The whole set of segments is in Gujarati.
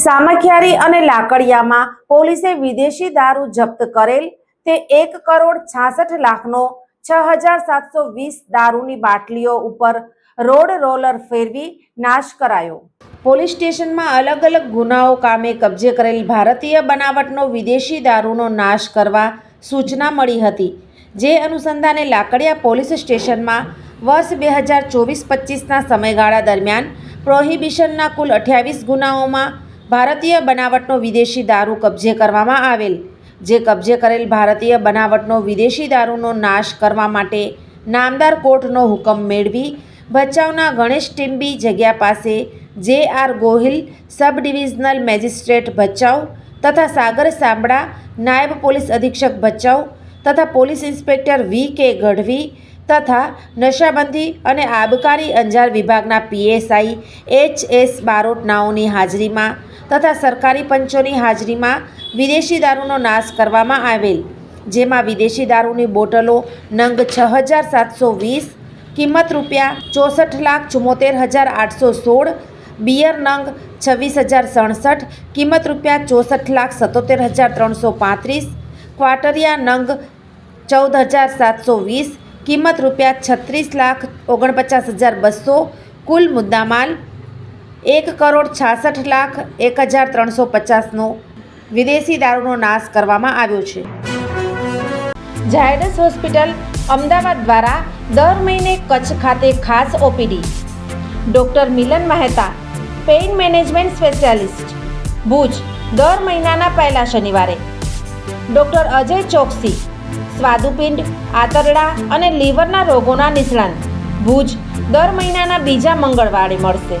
Samakhiali અને લાકડિયામાં પોલીસે વિદેશી દારૂ જપ્ત કરેલ તે એક કરોડ છાસઠ લાખનો છ હજાર સાતસો વીસ દારૂની બાટલીઓ ઉપર રોડ રોલર ફેરવી નાશ કરાયો. પોલીસ સ્ટેશનમાં અલગ અલગ ગુનાઓ કામે કબજે કરેલ ભારતીય બનાવટનો વિદેશી દારૂનો નાશ કરવા સૂચના મળી હતી, જે અનુસંધાને લાકડિયા પોલીસ સ્ટેશનમાં વર્ષ બે હજાર ચોવીસ પચીસના સમયગાળા દરમિયાન પ્રોહિબિશનના કુલ અઠ્યાવીસ ગુનાઓમાં ભારતીય બનાવટનો વિદેશી દારૂ કબજે કરવામાં આવેલ, જે કબજે કરેલ ભારતીય બનાવટનો વિદેશી દારૂનો નાશ કરવા માટે નામદાર કોર્ટનો હુકમ મેળવી, ભચાઉના ગણેશ ટીમ્બી જગ્યા પાસે J R Gohil sub divisional magistrate Bhachau તથા સાગર સાંબડા, નાયબ પોલીસ અધિક્ષક ભચાઉ તથા પોલીસ ઇન્સ્પેક્ટર વી કે ગઢવી તથા નશાબંધી અને આબકારી અંજાર વિભાગના પીએસઆઈ એચ એસ બારોટ નાઓની હાજરીમાં તથા સરકારી પંચોની હાજરીમાં વિદેશી દારૂનો નાશ કરવામાં આવેલ. જેમાં વિદેશી દારૂની બોટલો નંગ છ હજાર સાતસો વીસ, કિંમત રૂપિયા ચોસઠ લાખ ચુમ્મોતેર હજાર આઠસો સોળ, બિયર નંગ છવ્વીસ હજાર સડસઠ, કિંમત રૂપિયા ચોસઠ લાખ સત્તોતેર હજાર ત્રણસો પાંત્રીસ, ક્વાટરિયા નંગ ચૌદ હજાર સાતસો વીસ, કિંમત રૂપિયા છત્રીસ લાખ ઓગણપચાસ હજાર બસો, કુલ મુદ્દામાલ એક કરોડ છાસઠ લાખ એક હજાર ત્રણસો પચાસનો વિદેશી દારૂનો નાશ કરવામાં આવ્યો છે. ઝાયડસ હોસ્પિટલ અમદાવાદ દ્વારા દર મહિને કચ્છ ખાતે ખાસ OPD. Doctor Milan Mehta, pain management specialist. Bhuj, દર મહિનાના પહેલા શનિવારે. ડૉક્ટર અજય ચોકસી, સ્વાદુપિંડ, આંતરડા અને લીવરના રોગોના નિષ્ણાંત. ભુજ, દર મહિનાના બીજા મંગળવારે મળશે.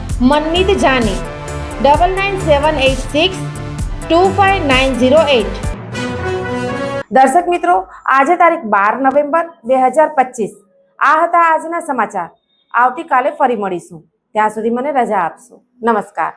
Manmeet Jani. Double nine seven eight six two five nine zero eight દર્શક મિત્રો, આજે તારીખ બાર નવેમ્બર બે હજાર પચીસ. આ હતા આજના સમાચાર. આવતીકાલે ફરી મળીશું. ત્યાં સુધી મને રજા આપશો. નમસ્કાર.